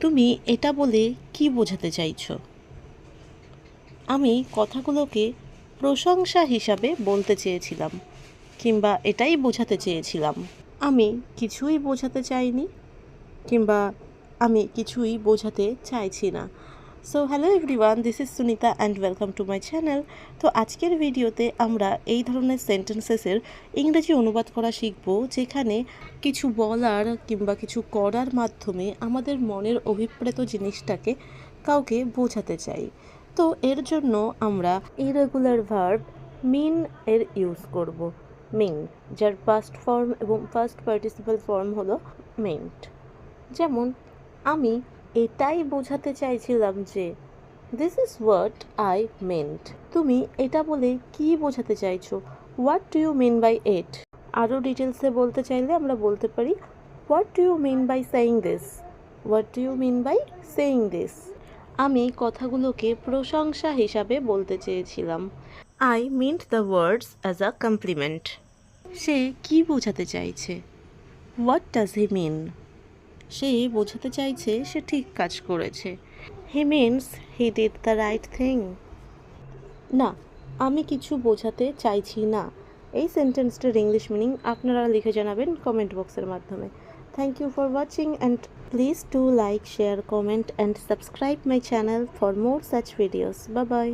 তুমি এটা বলে কি বোঝাতে চাইছ? আমি কথাগুলোকে প্রশংসা হিসাবে বলতে চেয়েছিলাম, কিংবা এটাই বোঝাতে চেয়েছিলাম। আমি কিছুই বোঝাতে চাইনি, কিংবা আমি কিছুই বোঝাতে চাইছি না। So hello everyone this is Sunita and welcome to my channel তো আজকের ভিডিওতে আমরা এই ধরনের সেন্টেন্সেসের ইংরেজি অনুবাদ করা শিখব, যেখানে কিছু বলার কিংবা কিছু করার মাধ্যমে আমাদের মনের অভিপ্রেত জিনিসটাকে কাউকে বোঝাতে চাই। তো এর জন্য আমরা ইরেগুলার ভার্ব মিন এর ইউজ করব। মিন যার ফার্স্ট ফর্ম এবং ফার্স্ট পার্টিসিপাল ফর্ম হলো মেন্ট যেমন, আমি এটাই বোঝাতে চাইছিলাম যে this is what I meant তুমি এটা বলে কি বোঝাতে চাইছো? What do you mean by it আরও ডিটেলসে বলতে চাইলে আমরা বলতে পারি what do you mean by saying this what do you mean by saying this আমি কথাগুলোকে প্রশংসা হিসাবে বলতে চেয়েছিলাম। I meant the words as a compliment সে কি বোঝাতে চাইছে? হোয়াট ডাজ হি মিন সে বোঝাতে চাইছে সে ঠিক কাজ করেছে। He means he did the right thing. না, আমি কিছু বোঝাতে চাইছি না। এই সেন্টেন্সটার ইংলিশ মিনিং আপনারা লিখে জানাবেন কমেন্ট বক্সের মাধ্যমে। Thank you for watching and please do like, share, comment and subscribe my channel for more such videos. Bye bye.